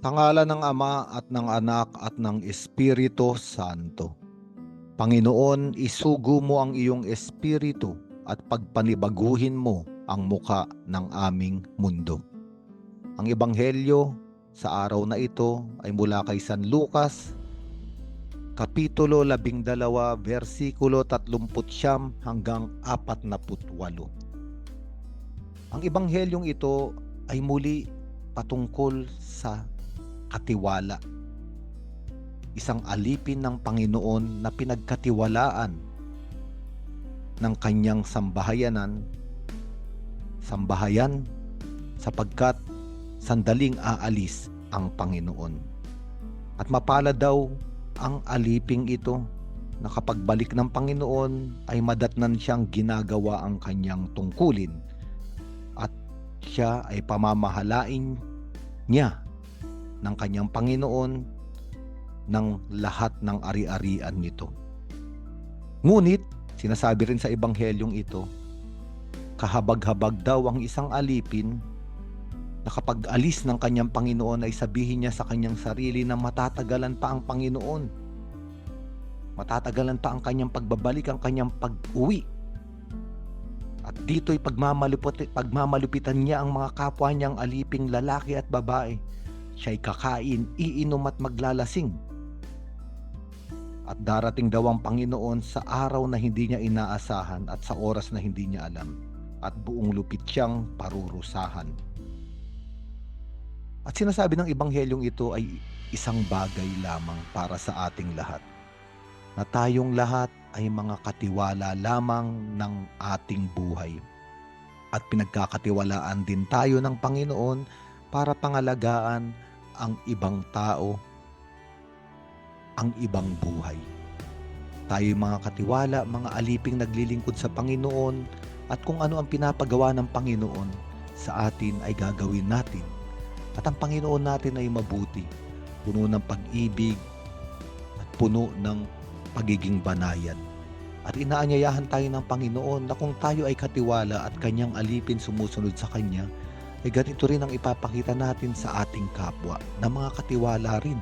Pangalan ng Ama at ng Anak at ng Espiritu Santo. Panginoon, isugo mo ang iyong espiritu at pagpanibaguhin mo ang muka ng aming mundo. Ang ebanghelyo sa araw na ito ay mula kay San Lucas, Kapitulo 12, versikulo 39 hanggang 48. Ang ebanghelyong ito ay muli patungkol sa katiwala. Isang alipin ng Panginoon na pinagkatiwalaan ng kanyang sambahayanan, sambahayan sapagkat sandaling aalis ang Panginoon. At mapala daw ang aliping ito na kapag balik ng Panginoon ay madatnan siyang ginagawa ang kanyang tungkulin at siya ay pamamahalain niya ng kanyang Panginoon ng lahat ng ari-arian nito. Ngunit, sinasabi rin sa ebanghelyong ito, kahabag-habag daw ang isang alipin na kapag alis ng kanyang Panginoon ay sabihin niya sa kanyang sarili na matatagalan pa ang Panginoon. Matatagalan pa ang kanyang pagbabalik, ang kanyang pag-uwi. At dito'y pagmamalupit, pagmamalupitan niya ang mga kapwa niyang aliping lalaki at babae. Siya'y kakain, iinom at maglalasing. At darating daw ang Panginoon sa araw na hindi niya inaasahan at sa oras na hindi niya alam. At buong lupit siyang parurusahan. At sinasabi ng Ebanghelyong ito ay isang bagay lamang para sa ating lahat. Na tayong lahat ay mga katiwala lamang ng ating buhay. At pinagkakatiwalaan din tayo ng Panginoon para pangalagaan ang ibang tao, ang ibang buhay. Tayo mga katiwala, mga aliping naglilingkod sa Panginoon at kung ano ang pinapagawa ng Panginoon sa atin ay gagawin natin at ang Panginoon natin ay mabuti, puno ng pag-ibig at puno ng pagiging banayad. At inaanyayahan tayo ng Panginoon na kung tayo ay katiwala at kanyang alipin sumusunod sa Kanya, ay ganito rin ang ipapakita natin sa ating kapwa na mga katiwala rin.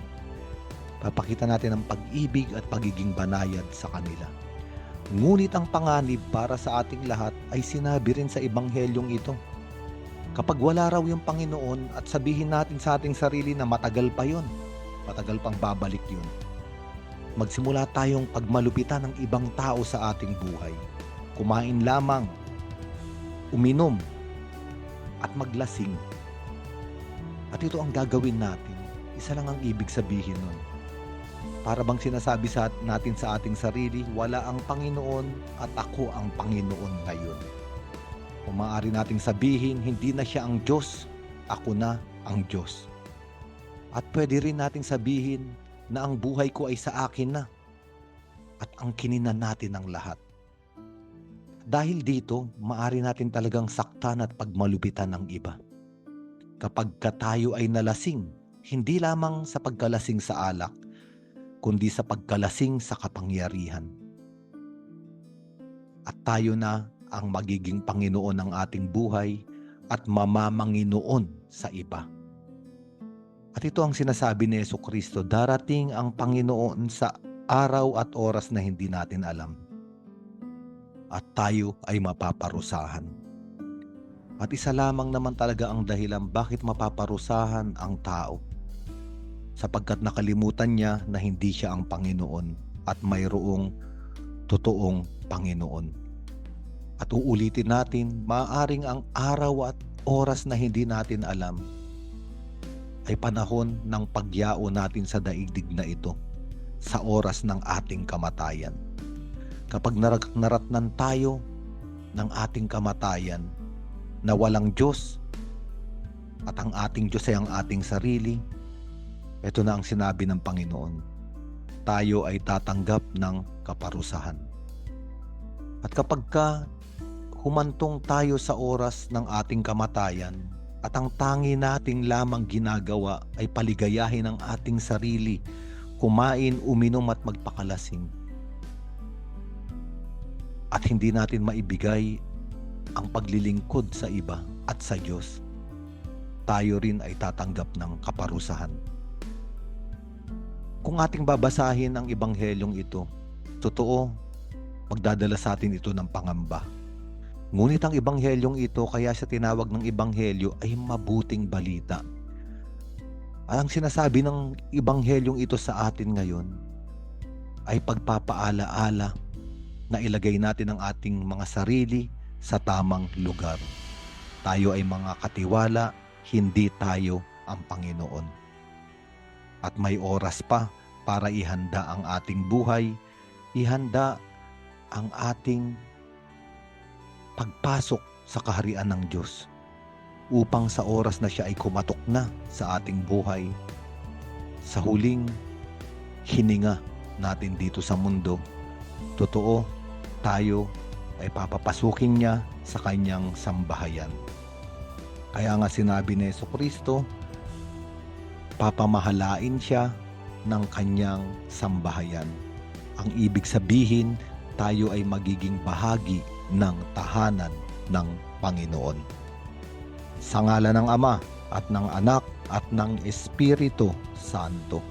Papakita natin ang pag-ibig at pagiging banayad sa kanila. Ngunit ang panganib para sa ating lahat ay sinabi rin sa ebanghelyong ito kapag wala raw yung Panginoon at sabihin natin sa ating sarili na matagal pa yon, matagal pang babalik yun, magsimula tayong pagmalupitan ng ibang tao sa ating buhay. Kumain lamang, uminom, at maglasing. At ito ang gagawin natin. Isa lang ang ibig sabihin nun. Para bang sinasabi sa natin sa ating sarili, wala ang Panginoon at ako ang Panginoon ngayon. O maaari nating sabihin, hindi na siya ang Diyos, ako na ang Diyos. At pwede rin nating sabihin na ang buhay ko ay sa akin na at ang kininan natin ang lahat. Dahil dito, maari natin talagang saktan at pagmalupitan ng iba. Kapag ka tayo ay nalasing, hindi lamang sa pagkalasing sa alak, kundi sa pagkalasing sa kapangyarihan. At tayo na ang magiging Panginoon ng ating buhay at mamamanginoon sa iba. At ito ang sinasabi ni Yeso Kristo, darating ang Panginoon sa araw at oras na hindi natin alam. At tayo ay mapaparusahan. At isa lamang naman talaga ang dahilan bakit mapaparusahan ang tao. Sapagkat nakalimutan niya na hindi siya ang Panginoon at mayroong totoong Panginoon. At uulitin natin, maaring ang araw at oras na hindi natin alam ay panahon ng pagyao natin sa daigdig na ito sa oras ng ating kamatayan. Kapag narat- naratnan tayo ng ating kamatayan na walang Diyos at ang ating Diyos ay ang ating sarili, ito na ang sinabi ng Panginoon. Tayo ay tatanggap ng kaparusahan. At kapag ka humantong tayo sa oras ng ating kamatayan at ang tangi nating lamang ginagawa ay paligayahin ang ating sarili, kumain, uminom at magpakalasing. At hindi natin maibigay ang paglilingkod sa iba at sa Diyos. tayo rin ay tatanggap ng kaparusahan. Kung ating babasahin ang ebanghelyong ito, totoo, magdadala sa atin ito ng pangamba. Ngunit ang ebanghelyong ito, kaya siya tinawag ng ebanghelyo ay mabuting balita. Ang sinasabi ng ebanghelyong ito sa atin ngayon ay pagpapaala-ala na ilagay natin ang ating mga sarili sa tamang lugar. Tayo ay mga katiwala, hindi tayo ang Panginoon. At may oras pa para ihanda ang ating buhay, ihanda ang ating pagpasok sa kaharian ng Diyos upang sa oras na siya ay kumatok na sa ating buhay, sa huling hininga natin dito sa mundo, totoo, tayo ay papapasukin niya sa kanyang sambahayan. Kaya nga sinabi ni Yeso Kristo, papamahalain siya ng kanyang sambahayan. Ang ibig sabihin, tayo ay magiging bahagi ng tahanan ng Panginoon. Sa ngala ng Ama at ng Anak at ng Espiritu Santo.